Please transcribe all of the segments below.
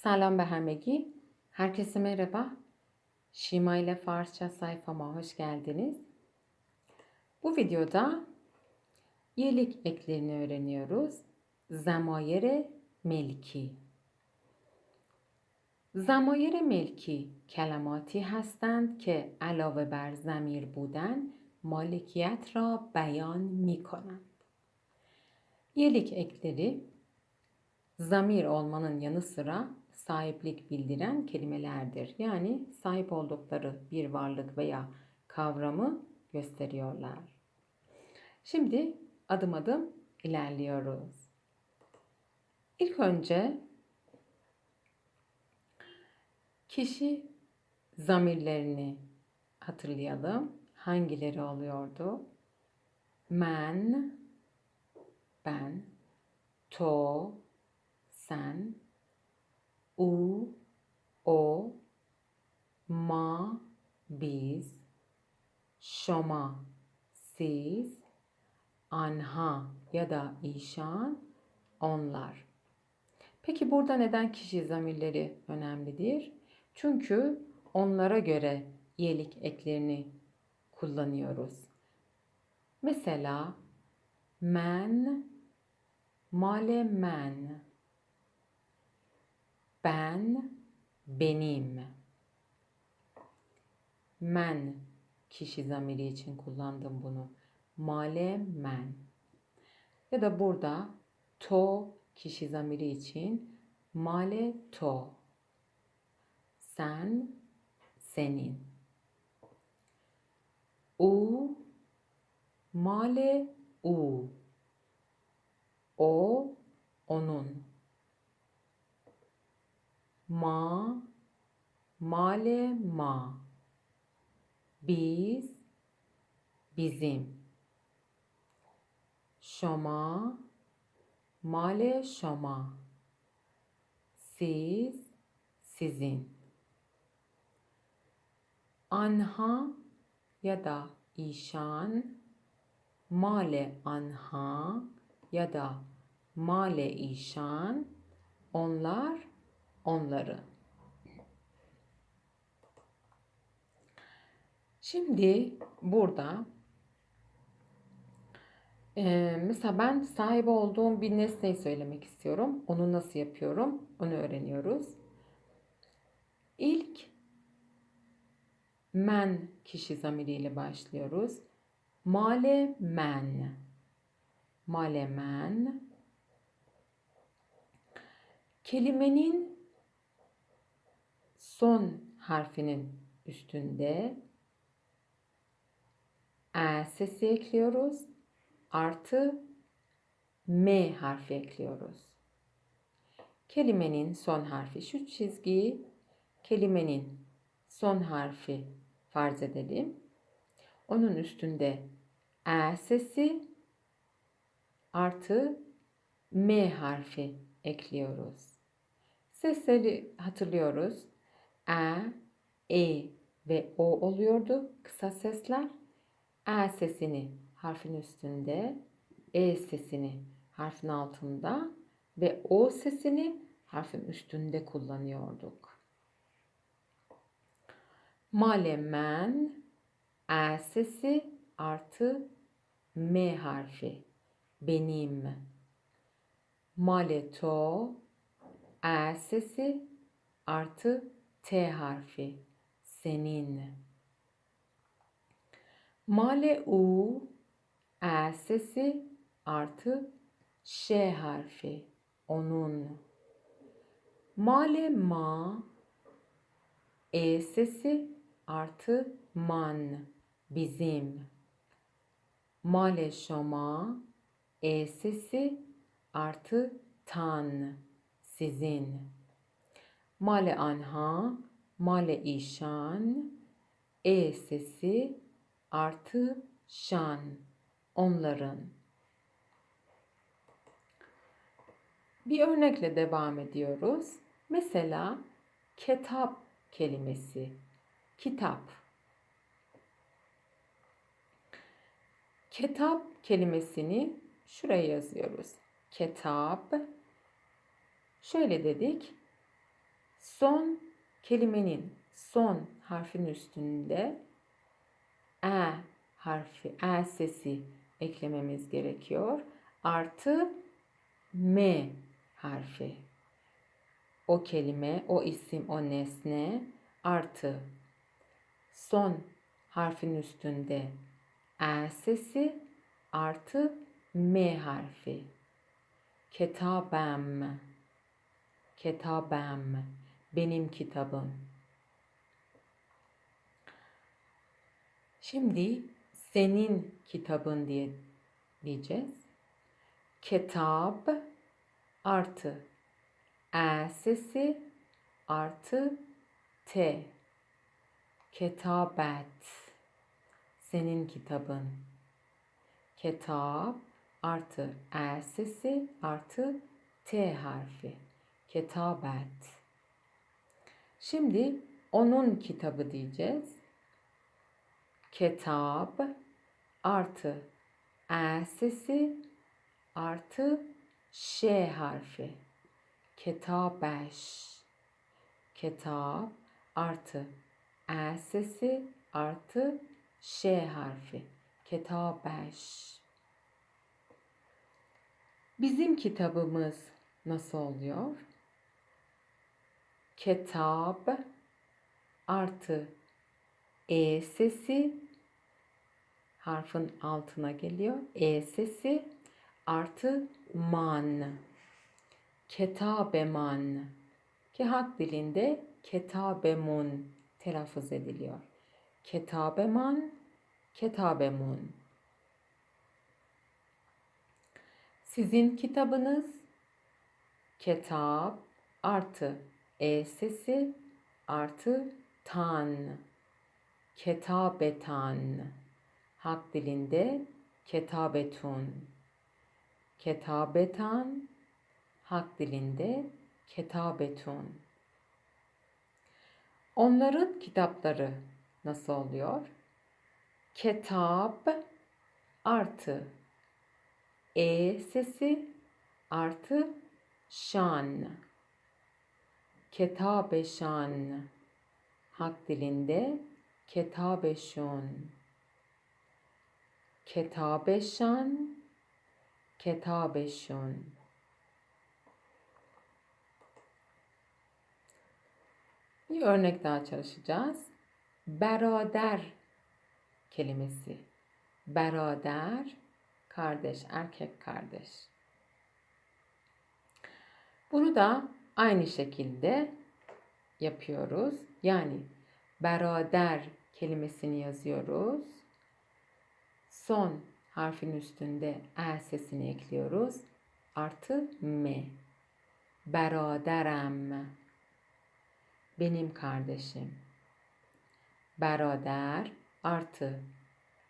Salam به همگی. Herkese merhaba. Şima ile Farsça sayfama hoş geldiniz. Bu videoda yelik eklerini öğreniyoruz. Zamayere melki. زمایر ملکی کلماتی هستند که علاوه بر زمیر بودن مالکیت را بیان می کنند. Yelik ekleri zamir olmanın yanı sıra sahiplik bildiren kelimelerdir. Yani sahip oldukları bir varlık veya kavramı gösteriyorlar. Şimdi adım adım ilerliyoruz. İlk önce kişi zamirlerini hatırlayalım. Hangileri oluyordu? Men, ben, to, sen, u, o, ma, biz, şoma, siz, anha ya da işan, onlar. Peki burada neden kişi zamirleri önemlidir? Çünkü onlara göre yelik eklerini kullanıyoruz. Mesela men, male men, ben, benim. Men kişi zamiri için kullandım bunu. Male men. Ya da burada to kişi zamiri için male to. Sen, senin. U, male u. O, onun ma, male ma. Biz, bizim. Şoma, male şoma. Siz, sizin. Anha ya da işan, male anha ya da male işan, onlar onları. Şimdi burada e, mesela ben sahip olduğum bir nesneyi söylemek istiyorum. Onu nasıl yapıyorum? Onu öğreniyoruz. İlk men kişi zamiriyle başlıyoruz. Male men. Male men. Kelimenin son harfinin üstünde e sesi ekliyoruz. Artı m harfi ekliyoruz. Kelimenin son harfi şu çizgiyi kelimenin son harfi farz edelim. Onun üstünde e sesi artı m harfi ekliyoruz. Sesleri hatırlıyoruz. E, E ve O oluyordu kısa sesler. E sesini harfin üstünde, E sesini harfin altında ve O sesini harfin üstünde kullanıyorduk. Malemen, E sesi artı M harfi. Benim. Maleto, E sesi artı T harfi senin. Male u e sesi artı ş harfi onun. Male ma e sesi artı man bizim. Male şoma e sesi artı tan sizin. Male anha, male işan, e sesi artı şan, onların. Bir örnekle devam ediyoruz. Mesela kitap kelimesi. Kitap. Kitap kelimesini şuraya yazıyoruz. Kitap. Şöyle dedik. Son kelimenin son harfin üstünde e harfi, e sesi eklememiz gerekiyor. Artı m harfi. O kelime, o isim, o nesne artı son harfin üstünde e sesi artı m harfi. Ketabem. Ketabem. Benim kitabım. Şimdi senin kitabın diye diyeceğiz. Kitap artı e sesi artı t. Ketabet. Senin kitabın. Kitap artı e sesi artı t harfi. Ketabet. Şimdi onun kitabı diyeceğiz. Kitap artı e sesi artı ş harfi. Kitabeş. Kitap artı e sesi artı ş harfi. Kitabeş. Bizim kitabımız nasıl oluyor? Kitap artı e sesi harfin altına geliyor. E sesi artı man. Ketabeman. Ki hak dilinde ketabemun telaffuz ediliyor. Ketabeman, ketabemun. Sizin kitabınız kitap artı e sesi artı tan. Ketabetan. Hak dilinde ketabetun. Ketabetan. Hak dilinde ketabetun. Onların kitapları nasıl oluyor? Kitap artı e sesi artı şan. Ketabe şan. Hak dilinde ketabe şun. Ketabe şan. Ketabe şun. Bir örnek daha çalışacağız. Berader kelimesi. Berader, kardeş, erkek kardeş. Bunu da aynı şekilde yapıyoruz. Yani berader kelimesini yazıyoruz. Son harfin üstünde e sesini ekliyoruz. Artı m. Beraderem. Benim kardeşim. Berader artı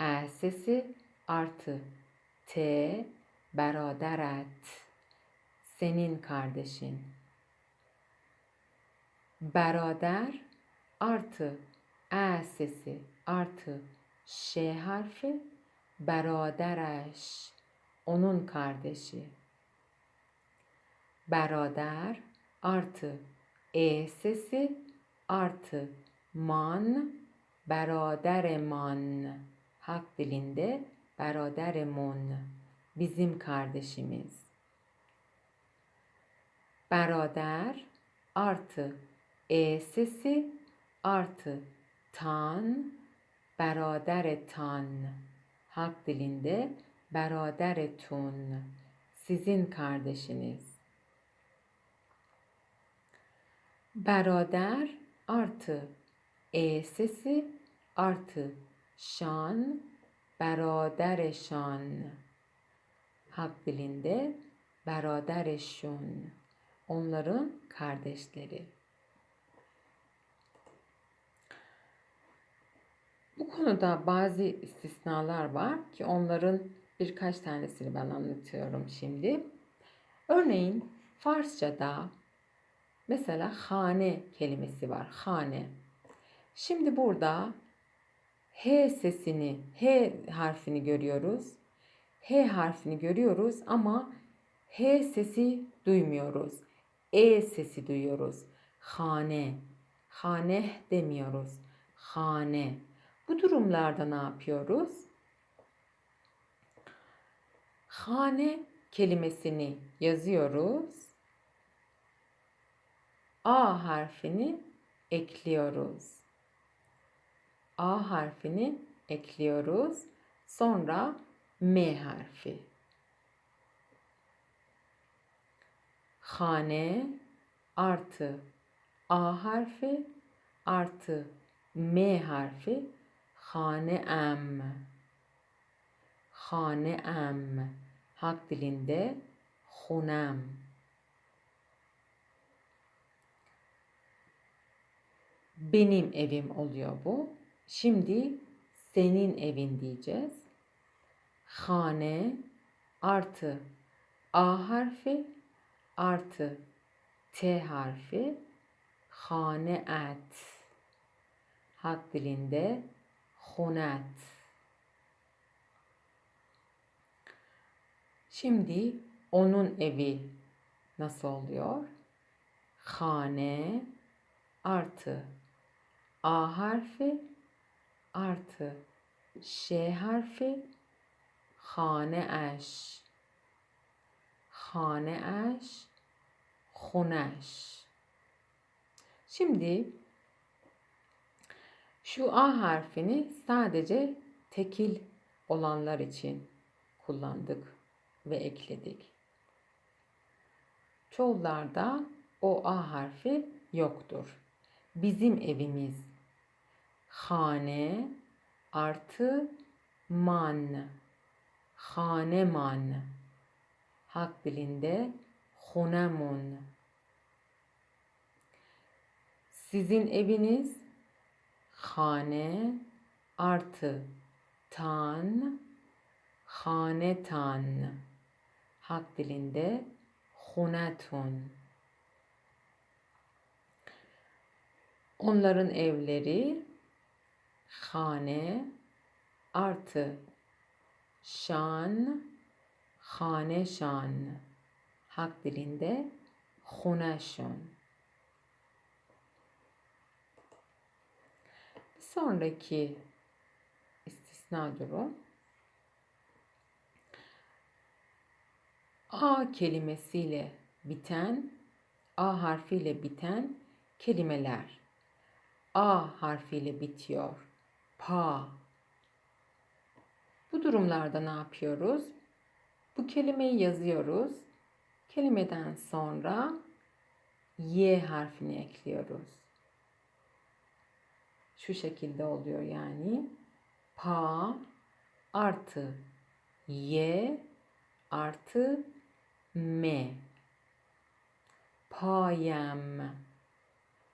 e sesi artı t beraderet. Senin kardeşin. Berader artı e sesi artı ş harfi beradereş onun kardeşi. Berader artı e sesi artı man beraderman hak dilinde beraderemon bizim kardeşimiz. Berader artı e sesi artı tan berader tan. Hak dilinde beraderetun sizin kardeşiniz. Berader artı. E sesi artı. Şan beraderşan hak dilinde beraderşun onların kardeşleri. Bu konuda bazı istisnalar var ki onların birkaç tanesini ben anlatıyorum şimdi. Örneğin Farsçada mesela hane kelimesi var. Hane. Şimdi burada H sesini, H harfini görüyoruz. H harfini görüyoruz ama H sesi duymuyoruz. E sesi duyuyoruz. Hane. Hane demiyoruz. Hane. Bu durumlarda ne yapıyoruz? Hane kelimesini yazıyoruz. A harfini ekliyoruz. A harfini ekliyoruz. Sonra M harfi. Hane artı A harfi artı M harfi hane em. Hane em. Halk dilinde hunem. Benim evim oluyor bu. Şimdi senin evin diyeceğiz. Hane artı A harfi artı T harfi hane et. Halk dilinde hunet. Şimdi onun evi nasıl oluyor? Hane artı A harfi artı Ş harfi hane eş. Hane eş, huneş. Şimdi şu A harfini sadece tekil olanlar için kullandık ve ekledik. Çoğullarda o A harfi yoktur. Bizim evimiz hane artı man. Haneman. Hak dilinde hunemun. Sizin eviniz hane artı tan hanetan. Hak dilinde hunetun. Onların evleri hane artı şan hane şan. Hak dilinde huneşun. Sonraki istisna durum A kelimesiyle biten, A harfiyle biten kelimeler. A harfiyle bitiyor. Pa. Bu durumlarda ne yapıyoruz? Bu kelimeyi yazıyoruz. Kelimeden sonra Y harfini ekliyoruz. Şu şekilde oluyor yani. Pa artı Y artı M. Payem.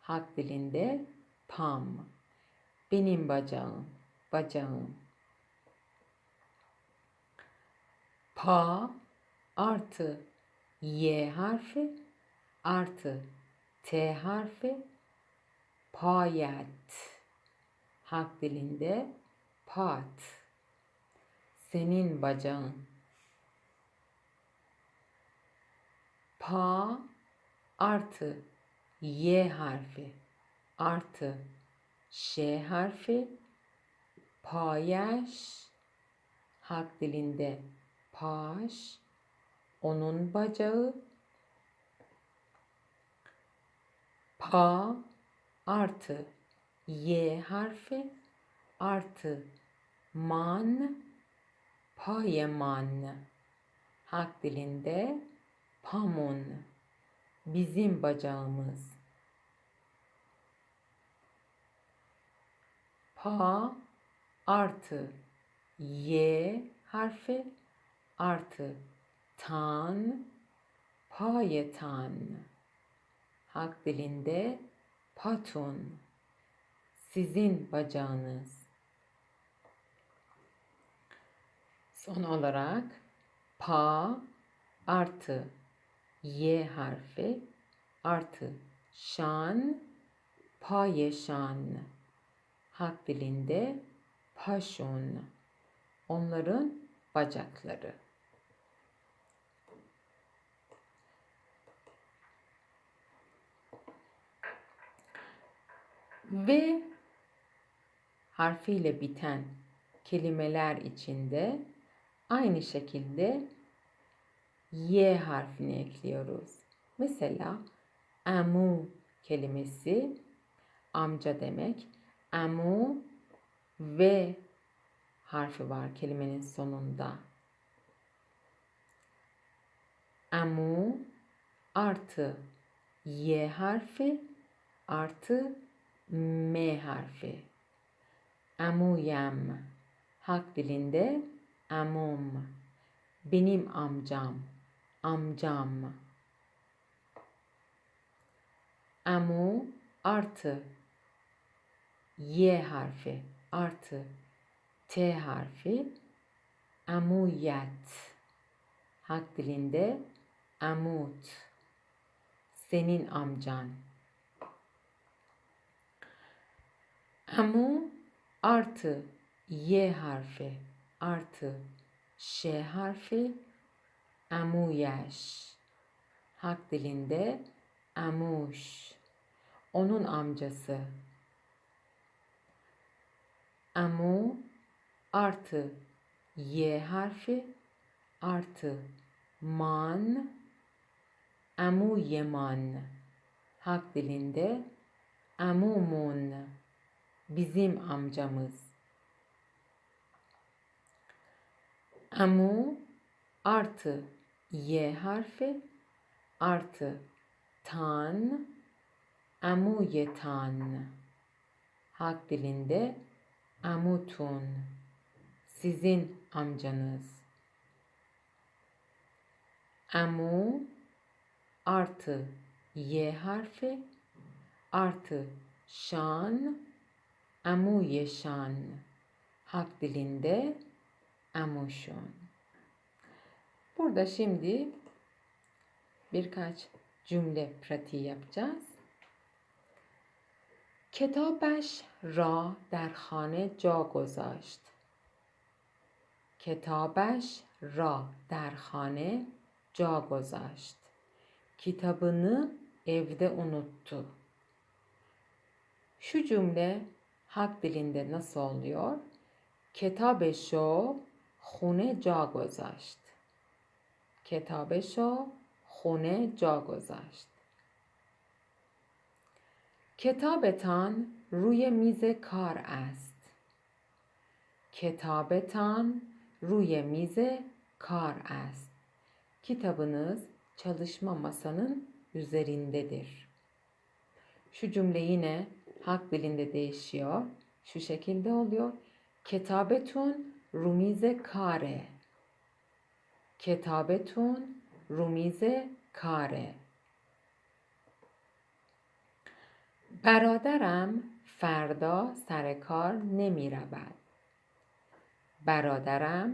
Hak dilinde pam. Benim bacağım, bacağım. Pa artı Y harfi artı T harfi payet. Halk dilinde pat. Senin bacağın. Pa artı Y harfi artı Ş harfi payaş halk dilinde paş onun bacağı pa artı y harfi artı man payeman halk dilinde pamun bizim bacağımız. Pa artı y harfi artı tan payetan halk dilinde patun sizin bacağınız son olarak pa artı y harfi artı şan payeşan halk dilinde paşon onların bacakları. Ve harfiyle biten kelimeler içinde aynı şekilde Y harfini ekliyoruz. Mesela amu kelimesi amca demek. Amu ve harfi var kelimenin sonunda. Amu artı Y harfi artı M harfi. Amuyem. Hak dilinde amum. Benim amcam. Amcam. Amu artı Y harfi artı T harfi amuyet. Hak dilinde amut. Senin amcan. Amu artı Y harfi artı Ş harfi amuyeş. Hak dilinde amuş. Onun amcası. Amu artı Y harfi artı man amu yeman hak dilinde amumun bizim amcamız amu artı Y harfi artı tan amu yetan hak dilinde amutun sizin amcanız. Amu artı Y harfi artı şan amu yeşan hak dilinde amuşun. Burada şimdi birkaç cümle pratiği yapacağız. کتابش را در خانه جا گذاشت. کتابش را در خانه جا گذاشت. Kitabını evde unuttu. Şu cümle hak dilinde nasıl oluyor? کتابشو خونه جا گذاشت. کتابشو خونه جا گذاشت. کتابتان روی میز کار است. کتابتان ruye mize kar است. Kitabınız çalışma masanın üzerindedir. Şu cümle yine hak dilinde değişiyor. Şu şekilde oluyor. Ketabetun rumize kare. Ketabetun rumize kare. برادرم فردا سر کار نمی رود. برادرم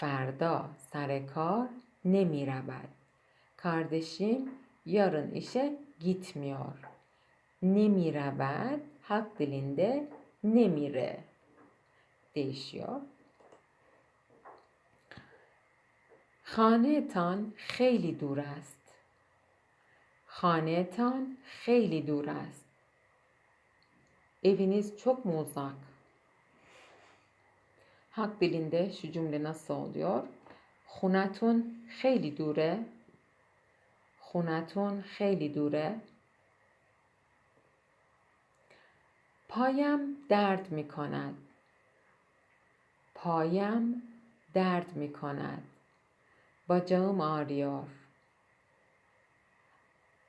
فردا سر کار نمی رود. Kardeşim yarın işe gitmiyor. Nemi ravad hak dilinde nemire değişiyor. خانهتان خیلی دور است. خانهتان خیلی دور است. Eviniz çok mu uzak? Hak dilinde şu cümle nasıl oluyor? Hunatun خیلی دوره. خونتون خیلی دوره. پایم درد می کند. پایم درد می کند. با جام آریار.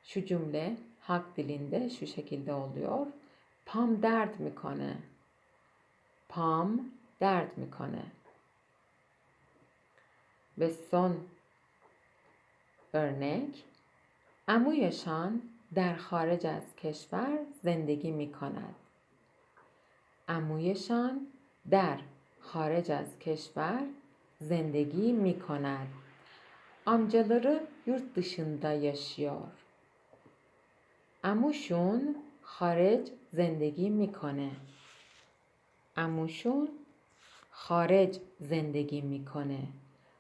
شو جمله حق دلینده شو شکل دولیار. پام درد می کنه. پام درد می کنه. به سون ارنگ. امویشان در خارج از کشور زندگی می کند. امویشان در خارج از کشور زندگی می کند. Amcaları yurt dışında yaşıyor. Amuşun خارج زندگی میکنه. اموشون خارج زندگی میکنه.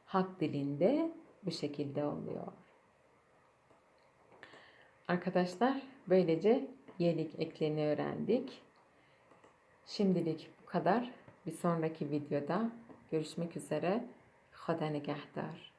Hak dilinde bu şekilde oluyor. Arkadaşlar böylece yelik eklerini öğrendik. Şimdilik bu kadar. Bir sonraki videoda görüşmek üzere. Hoda nigahdar.